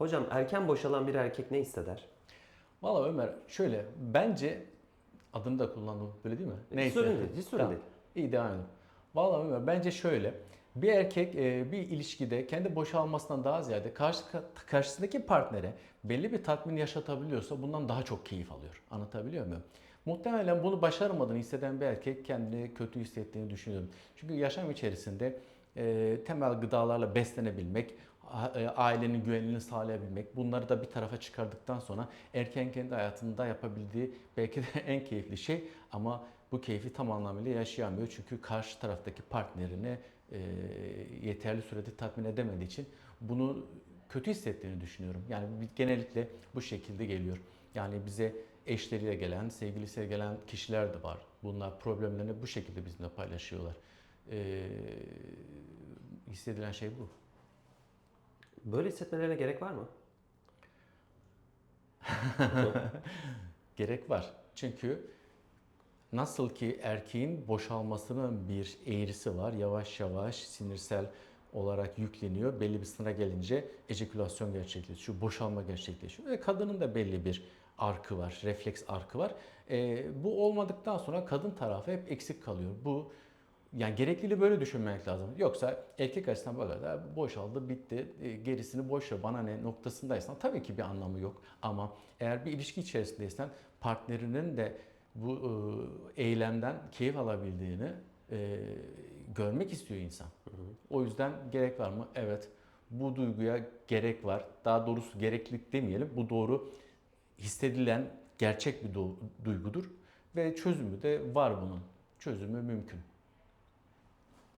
Hocam erken boşalan bir erkek ne hisseder? Valla Ömer şöyle bence adını da kullandım böyle değil mi? Hiç sorun değil, hiç sorun Tamam. değil. İyi devam edelim. Valla Ömer bence şöyle bir erkek e, bir ilişkide kendi boşalmasından daha ziyade karşı, karşısındaki partnere belli bir tatmin yaşatabiliyorsa bundan daha çok keyif alıyor. Anlatabiliyor muyum? Muhtemelen bunu başaramadığını hisseden bir erkek kendini kötü hissettiğini düşünüyorum. Çünkü yaşam içerisinde e, temel gıdalarla beslenebilmek, e, ailenin güvenliğini sağlayabilmek, bunları da bir tarafa çıkardıktan sonra erken kendi hayatında yapabildiği belki de en keyifli şey ama bu keyfi tam anlamıyla yaşayamıyor. Çünkü karşı taraftaki partnerini e, yeterli sürede tatmin edemediği için bunu kötü hissettiğini düşünüyorum. Yani genellikle bu şekilde geliyor. Yani bize eşleriyle gelen, sevgilisiyle gelen kişiler de var. Bunlar problemlerini bu şekilde bizimle paylaşıyorlar. E, hissedilen şey bu. Böyle hissetmelerine gerek var mı? Gerek var. Çünkü nasıl ki erkeğin boşalmasının bir eğrisi var. Yavaş yavaş sinirsel olarak yükleniyor. Belli bir sınıra gelince ejekülasyon gerçekleşiyor. Boşalma gerçekleşiyor. Ve kadının da belli bir arkı var. Refleks arkı var. Ee, bu olmadıktan sonra kadın tarafı hep eksik kalıyor. Bu yani gerekliliği böyle düşünmek lazım. Yoksa erkek açısından bakarsa boşaldı, bitti, e, gerisini boş ver, bana ne noktasındaysan tabii ki bir anlamı yok. Ama eğer bir ilişki içerisindeysen partnerinin de bu e, eylemden keyif alabildiğini e, görmek istiyor insan. O yüzden gerek var mı? Evet. Bu duyguya gerek var. Daha doğrusu gereklilik demeyelim. Bu doğru hissedilen gerçek bir duygudur ve çözümü de var bunun. Çözümü mümkün.